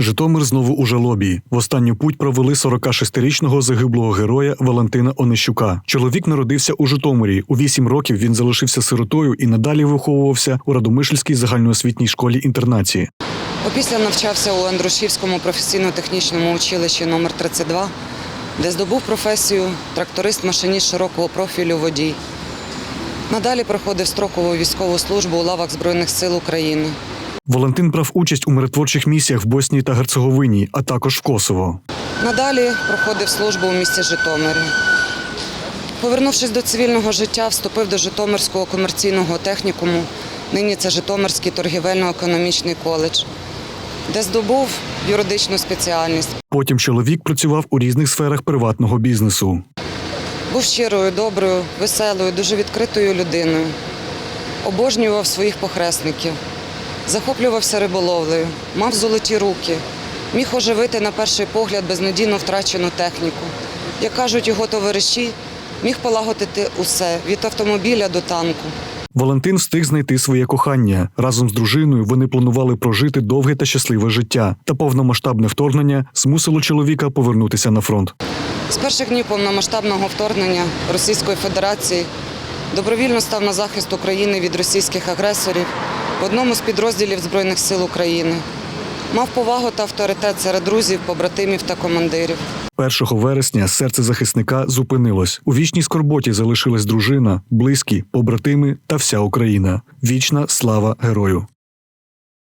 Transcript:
Житомир знову у жалобі. В останню путь провели 46-річного загиблого героя Валентина Онищука. Чоловік народився у Житомирі. У 8 років він залишився сиротою і надалі виховувався у Радомишльській загальноосвітній школі інтернації. Опісля навчався у Андрушівському професійно-технічному училищі номер 32 де здобув професію тракторист-машиніст широкого профілю водій. Надалі проходив строкову військову службу у лавах Збройних сил України. Валентин брав участь у миротворчих місіях в Боснії та Герцеговині, а також в Косово. Надалі проходив службу у місті Житомирі. Повернувшись до цивільного життя, вступив до Житомирського комерційного технікуму. Нині це Житомирський торгівельно-економічний коледж, де здобув юридичну спеціальність. Потім чоловік працював у різних сферах приватного бізнесу. Був щирою, доброю, веселою, дуже відкритою людиною. Обожнював своїх похресників, захоплювався риболовлею, мав золоті руки, міг оживити на перший погляд безнадійно втрачену техніку. Як кажуть його товариші, міг полагодити усе від автомобіля до танку. Валентин встиг знайти своє кохання. Разом з дружиною вони планували прожити довге та щасливе життя. Та повномасштабне вторгнення змусило чоловіка повернутися на фронт. З перших днів повномасштабного вторгнення Російської Федерації добровільно став на захист України від російських агресорів в одному з підрозділів Збройних сил України. Мав повагу та авторитет серед друзів, побратимів та командирів. 1 вересня серце захисника зупинилось. У вічній скорботі залишилась дружина, близькі, побратими та вся Україна. Вічна слава герою.